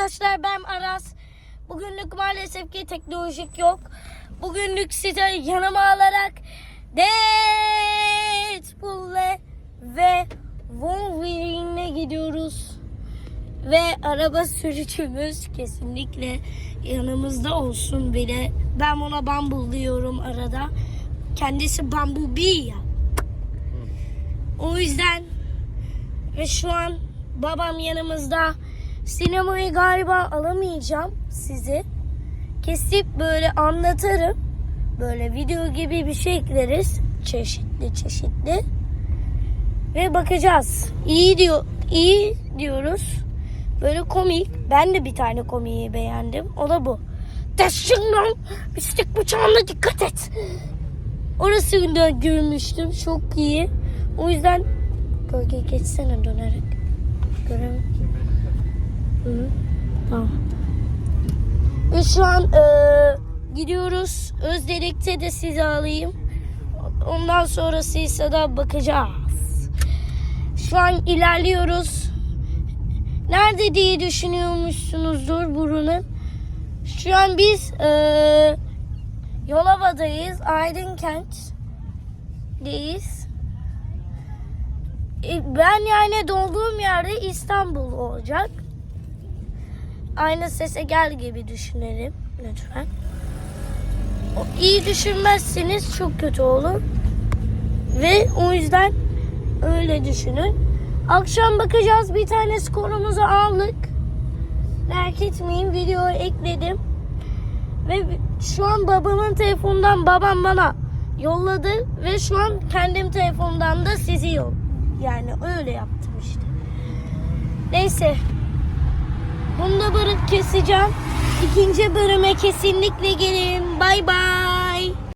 arkadaşlar ben Aras. Bugünlük maalesef ki teknolojik yok. Bugünlük size yanıma alarak Deadpool'le ve Wolverine'le gidiyoruz. Ve araba sürücümüz kesinlikle yanımızda olsun bile. Ben ona Bumble diyorum arada. Kendisi Bumblebee ya. O yüzden ve şu an babam yanımızda. Sinemayı galiba alamayacağım sizi. Kesip böyle anlatırım. Böyle video gibi bir şey ekleriz. Çeşitli çeşitli. Ve bakacağız. İyi diyor, iyi diyoruz. Böyle komik. Ben de bir tane komiği beğendim. O da bu. Taşınlan. Bistek bıçağına dikkat et. Orasında görmüştüm. Çok iyi. O yüzden gölge geçsene dönerek. Göremem. Hı. Tamam. Ve şu an e, gidiyoruz. Özdelik'te de sizi alayım. Ondan sonrası ise de bakacağız. Şu an ilerliyoruz. Nerede diye düşünüyormuşsunuzdur burunun. Şu an biz e, Yolova'dayız. Aydınkent'deyiz. E, ben yani doğduğum yerde İstanbul olacak. Aynı sese gel gibi düşünelim lütfen. İyi düşünmezseniz çok kötü olur. Ve o yüzden öyle düşünün. Akşam bakacağız bir tane skorumuzu aldık. Merak etmeyin videoyu ekledim. Ve şu an babamın telefonundan babam bana yolladı ve şu an kendim telefondan da sizi yol. Yani öyle yaptım işte. Neyse. Bunu da keseceğim. İkinci bölüme kesinlikle gelin. Bay bay.